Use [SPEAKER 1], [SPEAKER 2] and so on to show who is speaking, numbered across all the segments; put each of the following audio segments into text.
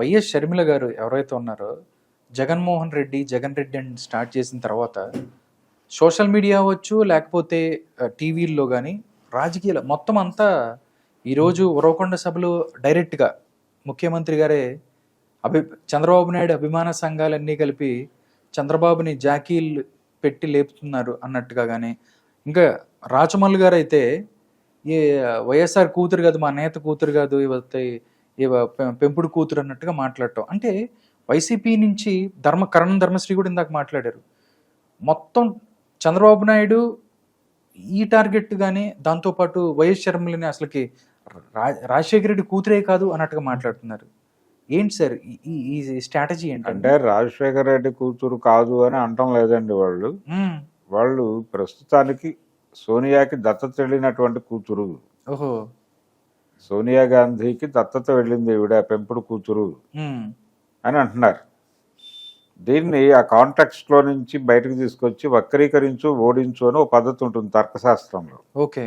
[SPEAKER 1] YS Sharmila గారు ఎవరైతే ఉన్నారో జగన్మోహన్ రెడ్డి జగన్ రెడ్డి అని స్టార్ట్ చేసిన తర్వాత సోషల్ మీడియా అవ్వచ్చు లేకపోతే టీవీల్లో కానీ రాజకీయాలు మొత్తం అంతా ఈరోజు ఉరవకొండ సభలో డైరెక్ట్గా ముఖ్యమంత్రి గారే అభి చంద్రబాబు నాయుడు అభిమాన సంఘాలన్నీ కలిపి చంద్రబాబుని జాకీలు పెట్టి లేపుతున్నారు అన్నట్టుగా కానీ ఇంకా రాచమల్లు గారు అయితే ఈ వైఎస్ఆర్ కూతురు కాదు మా నేత కూతురు కాదు ఇవతే పెంపుడు కూతురు అన్నట్టుగా మాట్లాడటం. అంటే వైసీపీ నుంచి ధర్మ కరణం ధర్మశ్రీ కూడా ఇందాక మాట్లాడారు. మొత్తం చంద్రబాబు నాయుడు ఈ టార్గెట్ కానీ దాంతోపాటు వైఎస్ షర్మిలని అసలుకి రా- రాజశేఖర రెడ్డి కూతురే కాదు అన్నట్టుగా మాట్లాడుతున్నారు. ఏంటి సార్ ఈ- స్ట్రాటజీ ఏంటంటే
[SPEAKER 2] అంటే రాజశేఖర రెడ్డి కూతురు కాదు అని అంటం లేదండి వాళ్ళు. వాళ్ళు ప్రస్తుతానికి సోనియాకి దత్తత వెళ్ళినటువంటి కూతురు.
[SPEAKER 1] ఓహో.
[SPEAKER 2] సోనియా గాంధీకి దత్తత వెళ్ళింది ఈవిడ పెంపుడు కూతురు అని అంటున్నారు. దీన్ని ఆ కాంటెక్స్ట్లో నుంచి బయటకు తీసుకొచ్చి వక్రీకరించు ఓడించు అని ఒక పద్ధతి ఉంటుంది తర్కశాస్త్రంలో.
[SPEAKER 1] ఓకే.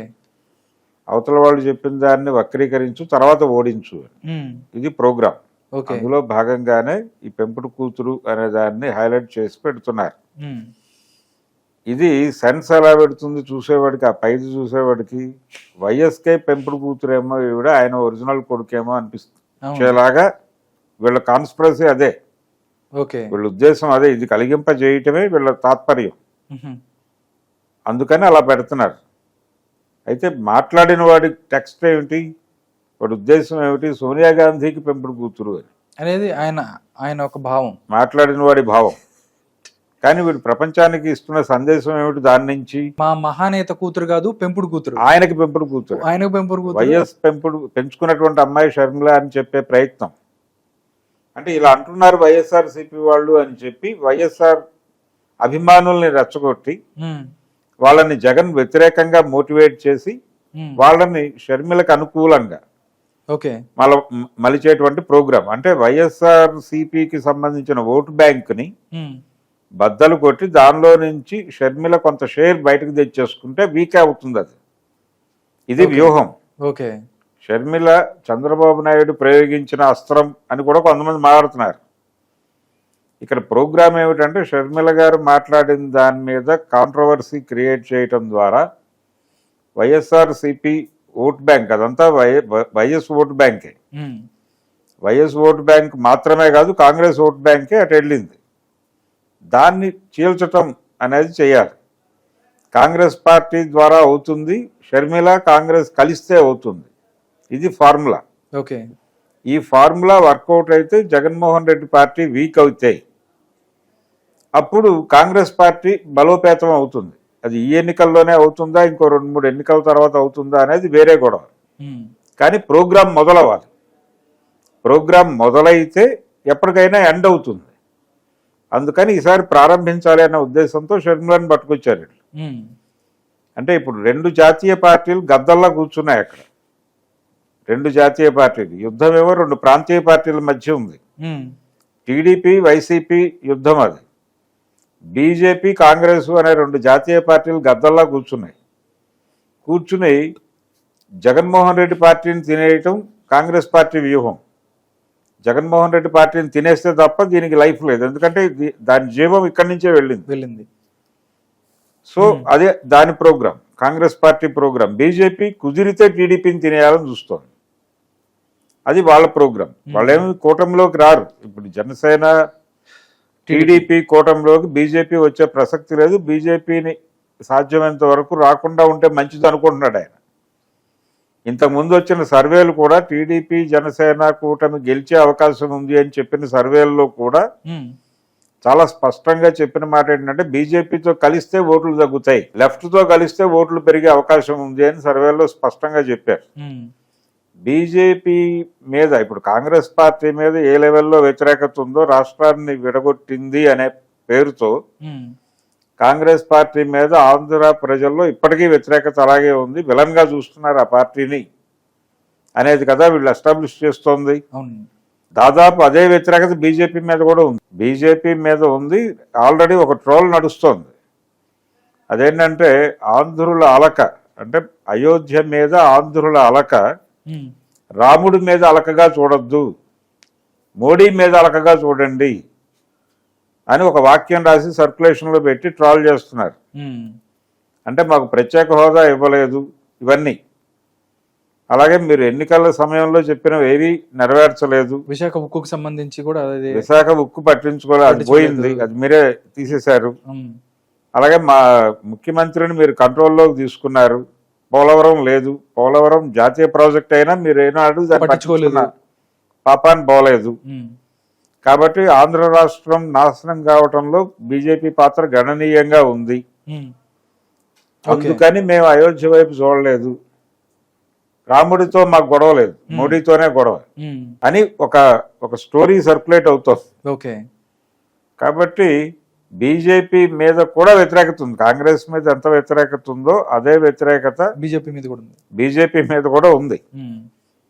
[SPEAKER 2] అవతల వాళ్ళు చెప్పిన దాన్ని వక్రీకరించు తర్వాత ఓడించు ఇది ప్రోగ్రామ్ అందులో భాగంగానే ఈ పెంపుడు కూతురు అనే దాన్ని హైలైట్ చేసి పెడుతున్నారు. ఇది సెన్స్ ఎలా పెడుతుంది చూసేవాడికి ఆ పైది చూసేవాడికి? వైఎస్కే పెంపుడు కూతురేమో ఈవిడ ఆయన ఒరిజినల్ కొడుకేమో. అనిపిస్తుందేలాగా వీళ్ళ కాన్స్పిరసీ అదే.
[SPEAKER 1] ఓకే.
[SPEAKER 2] వీళ్ళ ఉద్దేశం అదే ఇది కలిగింప చేయటమే వీళ్ళ తాత్పర్యం. అందుకని అలా పెడుతున్నారు. అయితే మాట్లాడిన వాడి టెక్స్ట్ ఏమిటి? వాడి ఉద్దేశం ఏమిటి? సోనియా గాంధీకి పెంపుడు కూతురు అని.
[SPEAKER 1] అనేది ఆయన ఆయన ఒక భావం.
[SPEAKER 2] మాట్లాడిన వాడి భావం. కానీ వీడు ప్రపంచానికి ఇస్తున్న సందేశం ఏమిటి? దాని నుంచి
[SPEAKER 1] మా మహానేత కూతురు కాదు పెంపుడు కూతురు.
[SPEAKER 2] ఆయనకి పెంపుడు కూతురు.
[SPEAKER 1] ఆయనకు పెంపుడు కూతురు.
[SPEAKER 2] వైఎస్ పెంపుడు పెంచుకున్నటువంటి అమ్మాయి షర్మిల అని చెప్పే ప్రయత్నం. అంటే ఇలా అంటున్నారు వైఎస్ఆర్ సిపి వాళ్ళు అని చెప్పి వైఎస్ఆర్ అభిమానుల్ని రెచ్చగొట్టి వాళ్ళని జగన్ వ్యతిరేకంగా మోటివేట్ చేసి వాళ్ళని షర్మిలకు అనుకూలంగా
[SPEAKER 1] ఓకే.
[SPEAKER 2] మల మలిచేటువంటి ప్రోగ్రాం. అంటే వైఎస్ఆర్ సిపికి సంబంధించిన ఓటు బ్యాంకుని బద్దలు కొట్టి దానిలో నుంచి షర్మిల కొంత షేర్ బయటకు తెచ్చేసుకుంటే వీక్ అవుతుంది అది. ఇది. వ్యూహం.
[SPEAKER 1] ఓకే.
[SPEAKER 2] షర్మిల చంద్రబాబు నాయుడు ప్రయోగించిన అస్త్రం అని కూడా కొంతమంది మాట్లాడుతున్నారు. ఇక్కడ ప్రోగ్రామ్ ఏమిటంటే షర్మిల గారు మాట్లాడిన దాని మీద కాంట్రవర్సీ క్రియేట్ చేయటం ద్వారా వైఎస్ఆర్ సిపి ఓట్ బ్యాంక్ అదంతా వైఎస్ ఓట్ బ్యాంకే. వైఎస్ ఓట్ బ్యాంక్ మాత్రమే కాదు కాంగ్రెస్ ఓట్ బ్యాంకే అటు వెళ్ళింది. దాన్ని చీల్చటం అనేది చేయాలి. కాంగ్రెస్ పార్టీ ద్వారా అవుతుంది షర్మిల కాంగ్రెస్ కలిస్తే అవుతుంది. ఇది ఫార్ములా.
[SPEAKER 1] ఓకే.
[SPEAKER 2] ఈ ఫార్ములా వర్కౌట్ అయితే జగన్మోహన్ రెడ్డి పార్టీ వీక్ అవుతాయి అప్పుడు కాంగ్రెస్ పార్టీ బలోపేతం అవుతుంది. అది ఈ ఎన్నికల్లోనే అవుతుందా ఇంకో రెండు మూడు ఎన్నికల తర్వాత అవుతుందా అనేది వేరే గొడవ. కానీ ప్రోగ్రాం మొదలవ్వాలి. ప్రోగ్రాం మొదలైతే ఎప్పటికైనా ఎండ్ అవుతుంది. అందుకని ఈసారి ప్రారంభించాలి అన్న ఉద్దేశంతో షర్మిలను పట్టుకొచ్చారు. అంటే ఇప్పుడు రెండు జాతీయ పార్టీలు గద్దల్లా కూర్చున్నాయి అక్కడ. రెండు జాతీయ పార్టీలు. యుద్ధం ఏమో రెండు ప్రాంతీయ పార్టీల మధ్య ఉంది. టీడీపీ వైసీపీ యుద్ధం అది. బీజేపీ కాంగ్రెస్ అనే రెండు జాతీయ పార్టీలు గద్దల్లా కూర్చున్నాయి. కూర్చుని జగన్మోహన్ రెడ్డి పార్టీని తినేయటం కాంగ్రెస్ పార్టీ వ్యూహం. జగన్మోహన్ రెడ్డి పార్టీని తినేస్తే తప్ప దీనికి లైఫ్ లేదు. ఎందుకంటే దాని జీవం ఇక్కడి నుంచే వెళ్ళింది.
[SPEAKER 1] వెళ్ళింది.
[SPEAKER 2] సో అదే దాని programme Congress party programme. BJP కుదిరితే టీడీపీని తినేయాలని చూస్తోంది. అది వాళ్ళ ప్రోగ్రాం. వాళ్ళేమి కూటమిలోకి రారు. ఇప్పుడు జనసేన టీడీపీ కూటమిలోకి బీజేపీ వచ్చే ప్రసక్తి లేదు. బీజేపీని సాధ్యమైనంత వరకు రాకుండా ఉంటే మంచిది అనుకుంటున్నాడు ఆయన. ఇంతకు ముందు వచ్చిన సర్వేలు కూడా టీడీపీ జనసేన కూటమి గెలిచే అవకాశం ఉంది అని చెప్పిన సర్వేల్లో కూడా చాలా స్పష్టంగా చెప్పిన మాట ఏంటంటే బీజేపీతో కలిస్తే ఓట్లు తగ్గుతాయి లెఫ్ట్తో కలిస్తే ఓట్లు పెరిగే అవకాశం ఉంది అని సర్వేలో స్పష్టంగా చెప్పారు. బీజేపీ మీద ఇప్పుడు కాంగ్రెస్ పార్టీ మీద ఏ లెవెల్లో వ్యతిరేకత ఉందో రాష్ట్రాన్ని విడగొట్టింది అనే పేరుతో కాంగ్రెస్ పార్టీ మీద ఆంధ్ర ప్రజల్లో ఇప్పటికీ వ్యతిరేకత అలాగే ఉంది. విలన్గా చూస్తున్నారు ఆ పార్టీని. అనేది కదా వీళ్ళు ఎస్టాబ్లిష్ చేస్తోంది. దాదాపు అదే వ్యతిరేకత బీజేపీ మీద కూడా ఉంది. బీజేపీ మీద ఉంది. ఆల్రెడీ ఒక ట్రోల్ నడుస్తోంది. అదేంటంటే ఆంధ్రుల అలక అంటే అయోధ్య మీద ఆంధ్రుల అలక రాముడి మీద అలకగా చూడొద్దు. మోడీ మీద అలకగా చూడండి. అని ఒక వాక్యం రాసి సర్క్యులేషన్లో పెట్టి ట్రాల్ చేస్తున్నారు. అంటే మాకు ప్రత్యేక హోదా ఇవ్వలేదు ఇవన్నీ. అలాగే మీరు ఎన్నికల సమయంలో చెప్పినవి ఏవి నెరవేర్చలేదు.
[SPEAKER 1] విశాఖ ఉక్కుకు సంబంధించి కూడా
[SPEAKER 2] విశాఖ ఉక్కు పట్టించుకోలేదు అది పోయింది అది మీరే తీసేశారు. అలాగే మా ముఖ్యమంత్రిని మీరు కంట్రోల్లోకి తీసుకున్నారు. పోలవరం లేదు. పోలవరం జాతీయ ప్రాజెక్ట్ అయినా మీరు ఏనాడు
[SPEAKER 1] పట్టించుకోలేదు.
[SPEAKER 2] పాపాన్ని పోలేదు. కాబట్టి ఆంధ్ర రాష్ట్రం నాశనం కావటంలో బీజేపీ పాత్ర గణనీయంగా ఉంది.
[SPEAKER 1] ఉమ్,
[SPEAKER 2] అందుకని మేము అయోధ్య వైపు చూడలేదు. రాముడితో మాకు గొడవ లేదు. మోడీతోనే గొడవ.
[SPEAKER 1] ఉమ్,
[SPEAKER 2] అని ఒక ఒక స్టోరీ సర్క్యులేట్ అవుతుంది.
[SPEAKER 1] ఓకే.
[SPEAKER 2] కాబట్టి బీజేపీ మీద కూడా వ్యతిరేకత ఉంది. కాంగ్రెస్ మీద ఎంత వ్యతిరేకత ఉందో అదే వ్యతిరేకత
[SPEAKER 1] బీజేపీ మీద కూడా ఉంది.
[SPEAKER 2] బీజేపీ మీద కూడా ఉంది.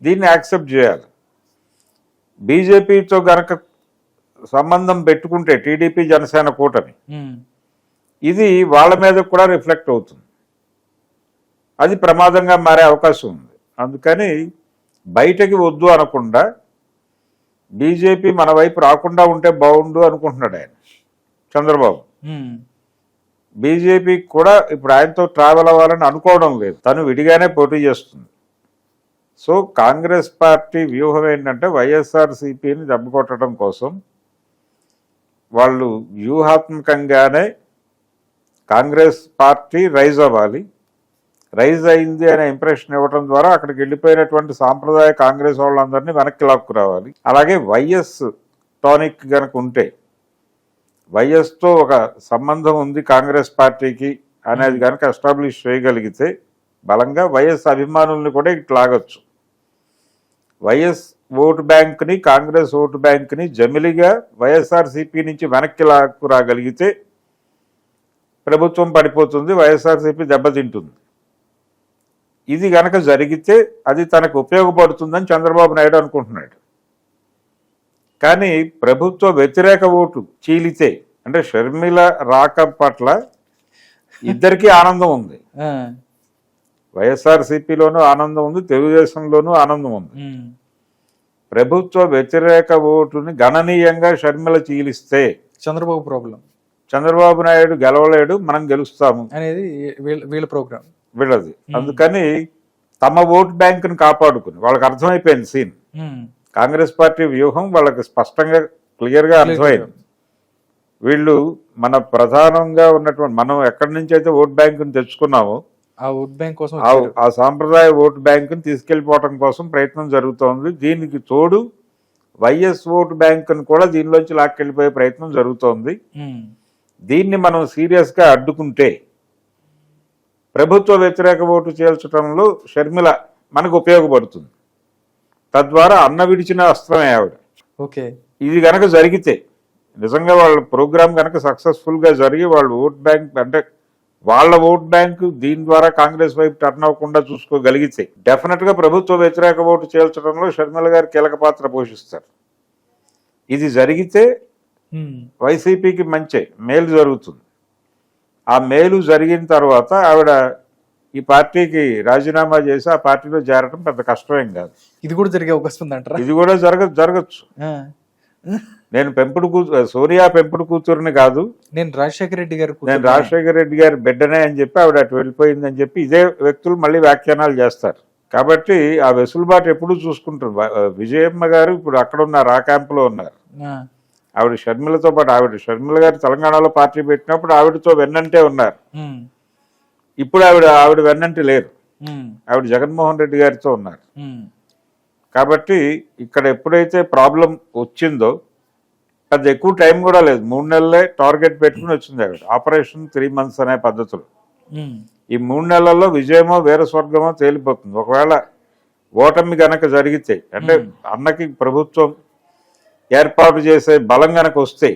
[SPEAKER 2] దీన్ని యాక్సెప్ట్ చేయాలి. బీజేపీతో గనక సంబంధం పెట్టుకుంటే టీడీపీ జనసేన కూటమి. ఇది వాళ్ళ మీద కూడా రిఫ్లెక్ట్ అవుతుంది. అది ప్రమాదంగా మారే అవకాశం ఉంది. అందుకని బయటకి వద్దు అనకుండా బీజేపీ మన వైపు రాకుండా ఉంటే బాగుండు అనుకుంటున్నాడు ఆయన. చంద్రబాబు. బీజేపీ కూడా ఇప్పుడు ఆయనతో ట్రావెల్ అవ్వాలని అనుకోవడం లేదు. తను విడిగానే పోటీ చేస్తుంది. సో కాంగ్రెస్ పార్టీ వ్యూహం ఏంటంటే వైఎస్ఆర్సీపీని దెబ్బకొట్టడం కోసం వాళ్ళు వ్యూహాత్మకంగానే కాంగ్రెస్ పార్టీ రైజ్ అవ్వాలి. రైజ్ అయింది అనే ఇంప్రెషన్ ఇవ్వడం ద్వారా అక్కడికి వెళ్ళిపోయినటువంటి సాంప్రదాయ కాంగ్రెస్ వాళ్ళందరినీ వెనక్కి లాక్కురావాలి. అలాగే వైఎస్ టానిక్ కనుక ఉంటే వైఎస్తో ఒక సంబంధం ఉంది కాంగ్రెస్ పార్టీకి అనేది కనుక ఎస్టాబ్లిష్ చేయగలిగితే బలంగా వైఎస్ అభిమానుల్ని కూడా ఇటు లాగొచ్చు. వైఎస్ ఓటు బ్యాంక్ని కాంగ్రెస్ ఓటు బ్యాంక్ని జమిలిగా వైఎస్ఆర్సీపీ నుంచి వెనక్కి లాక్కు రాగలిగితే ప్రభుత్వం పడిపోతుంది వైఎస్ఆర్సీపీ దెబ్బతింటుంది. ఇది గనక జరిగితే అది తనకు ఉపయోగపడుతుందని చంద్రబాబు నాయుడు అనుకుంటున్నాడు. కానీ ప్రభుత్వ వ్యతిరేక ఓటు చీలితే అంటే షర్మిల రాక పట్ల ఇద్దరికీ ఆనందం ఉంది.
[SPEAKER 1] ఆ,
[SPEAKER 2] వైఎస్ఆర్సీపీలోనూ ఆనందం ఉంది తెలుగుదేశంలోనూ ఆనందం ఉంది. ప్రభుత్వ వ్యతిరేక ఓటుని గణనీయంగా షర్మిల చీలిస్తే
[SPEAKER 1] చంద్రబాబు ప్రాబ్లం
[SPEAKER 2] చంద్రబాబు నాయుడు గెలవలేడు మనం గెలుస్తాము.
[SPEAKER 1] అనేది వీళ్ళ ప్రోగ్రామ్
[SPEAKER 2] వీళ్ళది. అందుకని తమ ఓట్ బ్యాంకుని కాపాడుకుని వాళ్ళకి అర్థమైపోయింది సీన్.
[SPEAKER 1] ఉమ్,
[SPEAKER 2] కాంగ్రెస్ పార్టీ వ్యూహం వాళ్ళకి స్పష్టంగా క్లియర్గా అర్థమైంది. వీళ్ళు మన ప్రధానంగా ఉన్నటువంటి మనం ఎక్కడి నుంచి అయితే ఓట్ బ్యాంకుని తెచ్చుకున్నామో
[SPEAKER 1] ఆ ఓట్ బ్యాంక్ కోసం
[SPEAKER 2] ఆ సాంప్రదాయ ఓటు బ్యాంకుని తీసుకెళ్ళిపోవటం కోసం ప్రయత్నం జరుగుతోంది. దీనికి తోడు వైఎస్ ఓటు బ్యాంకును కూడా దీనిలోంచి లాక్కెళ్ళిపోయే ప్రయత్నం జరుగుతోంది. దీన్ని మనం సీరియస్గా అడ్డుకుంటే ప్రభుత్వ వ్యతిరేక ఓటు చేల్చడంలో షర్మిల మనకు ఉపయోగపడుతుంది. తద్వారా అన్న విడిచిన అస్త్రమే ఆవిడ.
[SPEAKER 1] ఓకే.
[SPEAKER 2] ఇది గనక జరిగితే నిజంగా వాళ్ళ ప్రోగ్రామ్ కనుక సక్సెస్ఫుల్గా జరిగి వాళ్ళు ఓట్ బ్యాంక్ అంటే వాళ్ళ ఓట్ బ్యాంక్ దీని ద్వారా కాంగ్రెస్ వైపు టర్న్ అవ్వకుండా చూసుకోగలిగితే డెఫినెట్గా ప్రభుత్వ వ్యతిరేక ఓటు చేల్చడంలో షర్మిల గారు కీలక పాత్ర పోషిస్తారు. ఇది జరిగితే
[SPEAKER 1] ఉమ్,
[SPEAKER 2] వైసీపీకి మంచి మేలు జరుగుతుంది. ఆ మేలు జరిగిన తర్వాత ఆవిడ ఈ పార్టీకి రాజీనామా చేసి ఆ పార్టీలో చేరడం పెద్ద కష్టమేం కాదు.
[SPEAKER 1] ఇది కూడా జరిగే అవకాశం ఉందంటారా?
[SPEAKER 2] ఇది కూడా జరగ జరగచ్చు. నేను పెంపుడు కూతు సోనియా పెంపుడు కూతురుని కాదు.
[SPEAKER 1] నేను రాజశేఖర రెడ్డి గారు
[SPEAKER 2] నేను రాజశేఖర రెడ్డి గారి బిడ్డనే అని చెప్పి ఆవిడ అటు వెళ్ళిపోయిందని చెప్పి ఇదే వ్యక్తులు మళ్ళీ వ్యాఖ్యానాలు చేస్తారు. కాబట్టి ఆ వెసులుబాటు ఎప్పుడూ చూసుకుంటారు. విజయమ్మ గారు ఇప్పుడు అక్కడ ఉన్నారు ఆ క్యాంపులో ఉన్నారు. ఆవిడ షర్మిలతో పాటు ఆవిడ షర్మిల గారు తెలంగాణలో పార్టీ పెట్టినప్పుడు ఆవిడతో వెన్నంటే ఉన్నారు. ఇప్పుడు ఆవిడ ఆవిడ వెన్నంటి లేరు. ఆవిడ జగన్మోహన్ రెడ్డి గారితో ఉన్నారు. కాబట్టి ఇక్కడ ఎప్పుడైతే ప్రాబ్లం వచ్చిందో అది ఎక్కువ టైం కూడా లేదు. మూడు నెలలే టార్గెట్ పెట్టుకుని వచ్చింది ఆవిడ. ఆపరేషన్ త్రీ మంత్స్ అనే పద్ధతిలో. ఈ మూడు నెలల్లో విజయమో వీర స్వర్గమో తేలిపోతుంది. ఒకవేళ ఓటమి గనక జరిగితే అంటే అన్నకి ప్రభుత్వం ఏర్పాటు చేసే బలం గనక వస్తే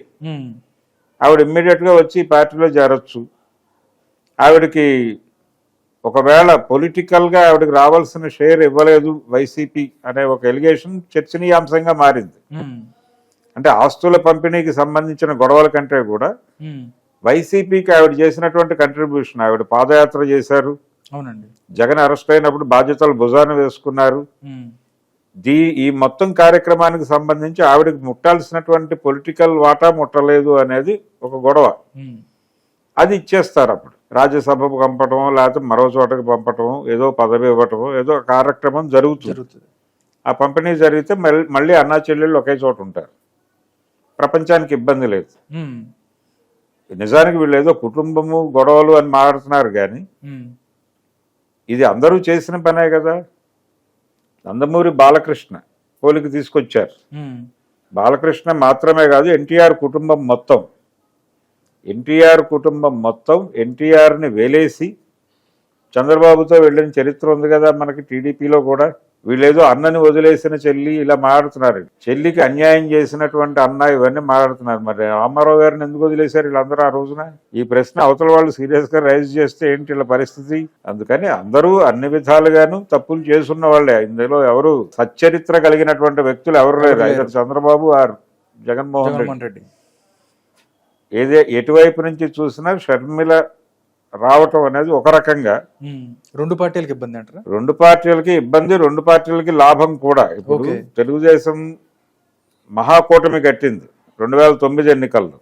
[SPEAKER 2] ఆవిడ ఇమ్మీడియట్గా వచ్చి పార్టీలో చేరొచ్చు. ఆవిడకి ఒకవేళ పొలిటికల్గా ఆవిడకి రావాల్సిన షేర్ ఇవ్వలేదు వైసీపీ అనే ఒక ఎలిగేషన్ చర్చనీయాంశంగా మారింది. అంటే ఆస్తుల పంపిణీకి సంబంధించిన గొడవల కంటే కూడా వైసీపీకి ఆవిడ చేసినటువంటి కంట్రిబ్యూషన్ ఆవిడ పాదయాత్ర చేశారు.
[SPEAKER 1] అవునండి.
[SPEAKER 2] జగన్ అరెస్ట్ అయినప్పుడు బాధ్యతలు భుజాన వేసుకున్నారు. దీ ఈ మొత్తం కార్యక్రమానికి సంబంధించి ఆవిడకి ముట్టాల్సినటువంటి పొలిటికల్ వాటా ముట్టలేదు అనేది ఒక గొడవ. అది ఇచ్చేస్తారు అప్పుడు. రాజ్యసభకు పంపటం లేకపోతే మరో చోటకి పంపటం ఏదో పదవి ఇవ్వటం ఏదో కార్యక్రమం జరుగుతుంది. ఆ పంపిణీ జరిగితే మళ్ళీ మళ్ళీ అన్నా చెల్లెళ్ళు ఒకే చోట ఉంటారు. ప్రపంచానికి ఇబ్బంది లేదు. నిజానికి వీళ్ళు ఏదో కుటుంబము గొడవలు అని మాట్లాడుతున్నారు కానీ ఇది అందరూ చేసిన పనే కదా. నందమూరి బాలకృష్ణ పోలిక తీసుకొచ్చారు. బాలకృష్ణ మాత్రమే కాదు ఎన్టీఆర్ కుటుంబం మొత్తం. ఎన్టీఆర్ కుటుంబం మొత్తం ఎన్టీఆర్ని వేలేసి చంద్రబాబుతో వెళ్ళిన చరిత్ర ఉంది కదా మనకి టీడీపీలో కూడా. వీళ్ళేదో అన్నని వదిలేసిన చెల్లి ఇలా మాట్లాడుతున్నారు. చెల్లికి అన్యాయం చేసినటువంటి అన్న ఇవన్నీ మాట్లాడుతున్నారు. మరి రామారావు గారిని ఎందుకు వదిలేశారు వీళ్ళందరూ ఆ రోజున? ఈ ప్రశ్న అవతల వాళ్ళు సీరియస్గా రైజ్ చేస్తే ఏంటి ఇలా పరిస్థితి? అందుకని అందరూ అన్ని విధాలుగాను తప్పులు చేసున్న వాళ్ళే. ఇందులో ఎవరు సచ్చరిత్ర కలిగినటువంటి వ్యక్తులు ఎవరు లేరు. Either Chandrababu or Jaganmohan Reddy. ఏదే ఎటువైపు నుంచి చూసినా షర్మిల రావటం అనేది ఒక రకంగా
[SPEAKER 1] రెండు పార్టీలకు ఇబ్బంది అంటారా?
[SPEAKER 2] రెండు పార్టీలకి ఇబ్బంది రెండు పార్టీలకి లాభం కూడా. ఇప్పుడు. తెలుగుదేశం మహాకూటమి కట్టింది రెండు వేల తొమ్మిది ఎన్నికల్లో.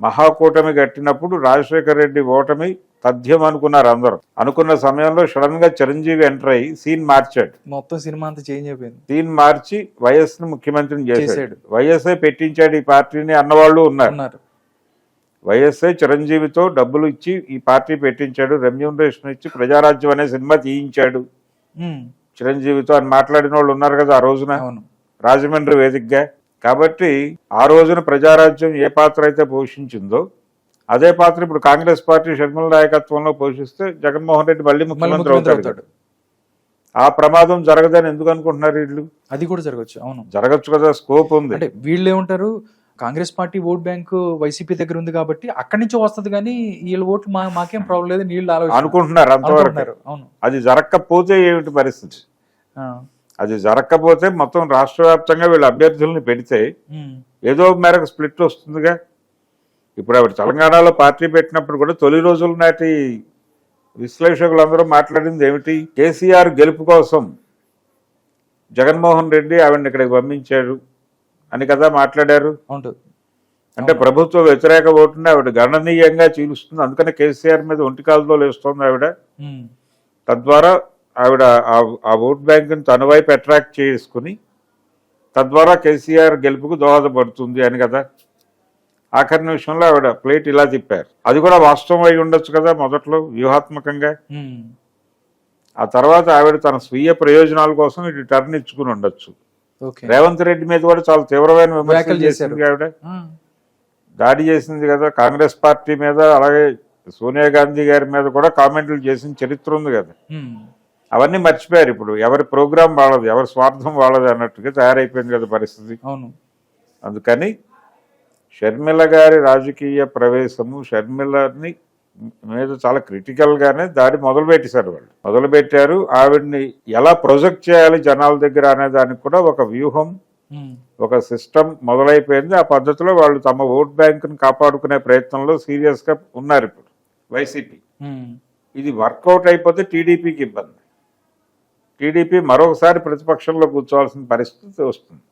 [SPEAKER 2] మహాకూటమి కట్టినప్పుడు రాజశేఖర రెడ్డి ఓటమి తథ్యం అనుకున్నారు అందరూ. అనుకున్న సమయంలో సడన్గా చిరంజీవి ఎంటర్ అయ్యి సీన్ మార్చాడు.
[SPEAKER 1] మొత్తం సినిమా అంతా చేంజ్ అయిపోయింది.
[SPEAKER 2] సీన్ మార్చి వైఎస్ని ముఖ్యమంత్రిని చేశాడు. వైఎస్ఐ పెట్టించాడు ఈ పార్టీని అన్నవాళ్ళు ఉన్నారు. వైఎస్ఐ చిరంజీవితో డబ్బులు ఇచ్చి ఈ పార్టీ పెట్టించాడు రెమ్యూనరేషన్ ఇచ్చి ప్రజారాజ్యం అనే సినిమా తీయించాడు. చిరంజీవితో అని మాట్లాడిన వాళ్ళు ఉన్నారు కదా ఆ రోజున.
[SPEAKER 1] అవును.
[SPEAKER 2] రాజమండ్రి వేదికగా. కాబట్టి ఆ రోజున ప్రజారాజ్యం ఏ పాత్ర అయితే పోషించిందో అదే పాత్ర ఇప్పుడు కాంగ్రెస్ పార్టీ షర్మిల నాయకత్వంలో పోషిస్తే జగన్మోహన్ రెడ్డి మళ్ళీ ముఖ్యమంత్రి అవుతాడు ఆ ప్రమాదం జరగదని ఎందుకు అనుకుంటున్నారు వీళ్ళు?
[SPEAKER 1] అది కూడా జరగచ్చు అవును.
[SPEAKER 2] జరగచ్చు కదా స్కోప్ ఉంది.
[SPEAKER 1] అంటే వీళ్ళు ఏమంటారు? Congress party vote bank YCP దగ్గర ఉంది కాబట్టి అక్కడి నుంచి వస్తది కానీ వీళ్ళ ఓట్లు మా మాకేం ప్రాబ్లం లేదు నీళ్ళు ఆలోచన
[SPEAKER 2] అనుకుంటున్నారు అంతవరకు.
[SPEAKER 1] అవును.
[SPEAKER 2] అది జరగకపోతే ఏమిటి పరిస్థితి? అది జరగకపోతే మొత్తం రాష్ట్ర వ్యాప్తంగా వీళ్ళ అభ్యర్థుల్ని పెడితే ఏదో మేరకు స్ప్లిట్ వస్తుందిగా. ఇప్పుడు ఆవిడ తెలంగాణలో పార్టీ పెట్టినప్పుడు కూడా తొలి రోజుల నాటి విశ్లేషకులందరూ మాట్లాడింది ఏమిటి? కేసీఆర్ గెలుపు కోసం జగన్మోహన్ రెడ్డి ఆవిడని ఇక్కడికి పంపించాడు. అని కదా మాట్లాడారు? అంటే ప్రభుత్వ వ్యతిరేక ఓటుని ఆవిడ గణనీయంగా చీలుస్తుంది. అందుకనే కేసీఆర్ మీద ఒంటికాలతో లేస్తుంది ఆవిడ. తద్వారా ఆవిడ ఆ- ఓట్ బ్యాంకుని తన వైపు అట్రాక్ట్ చేసుకుని తద్వారా కేసీఆర్ గెలుపుకు దోహదపడుతుంది అని కదా. ఆఖరి నిమిషంలో ఆవిడ ప్లేట్ ఇలా తిప్పారు. అది కూడా వాస్తవం అయి ఉండొచ్చు కదా మొదట్లో వ్యూహాత్మకంగా. ఆ తర్వాత ఆవిడ తన స్వీయ ప్రయోజనాల కోసం ఇటు టర్న్ ఇచ్చుకుని ఉండొచ్చు. రేవంత్ రెడ్డి మీద కూడా చాలా తీవ్రమైన విమర్శలు. చేసింది ఆవిడ. దాడి చేసింది కదా కాంగ్రెస్ పార్టీ మీద అలాగే సోనియా గాంధీ గారి మీద కూడా కామెంట్లు చేసిన చరిత్ర ఉంది కదా. అవన్నీ మర్చిపోయారు ఇప్పుడు. ఎవరి ప్రోగ్రాం వాళ్ళది ఎవరి స్వార్థం వాళ్ళది అన్నట్టుగా తయారైపోయింది కదా పరిస్థితి.
[SPEAKER 1] అవును.
[SPEAKER 2] అందుకని షర్మిల గారి రాజకీయ ప్రవేశము షర్మిలని మీద చాలా క్రిటికల్ గానే దాడి మొదలు పెట్టేశారు వాళ్ళు. మొదలు పెట్టారు ఆవిడ్ని ఎలా ప్రొజెక్ట్ చేయాలి జనాల దగ్గర అనే దానికి కూడా ఒక వ్యూహం ఒక సిస్టమ్ మొదలైపోయింది. ఆ పద్ధతిలో వాళ్ళు తమ ఓట్ బ్యాంకుని కాపాడుకునే ప్రయత్నంలో సీరియస్గా ఉన్నారు ఇప్పుడు వైసీపీ ఇది వర్కౌట్ అయిపోతే టీడీపీకి ఇబ్బంది. టీడీపీ మరొకసారి ప్రతిపక్షంలో కూర్చోవాల్సిన పరిస్థితి వస్తుంది.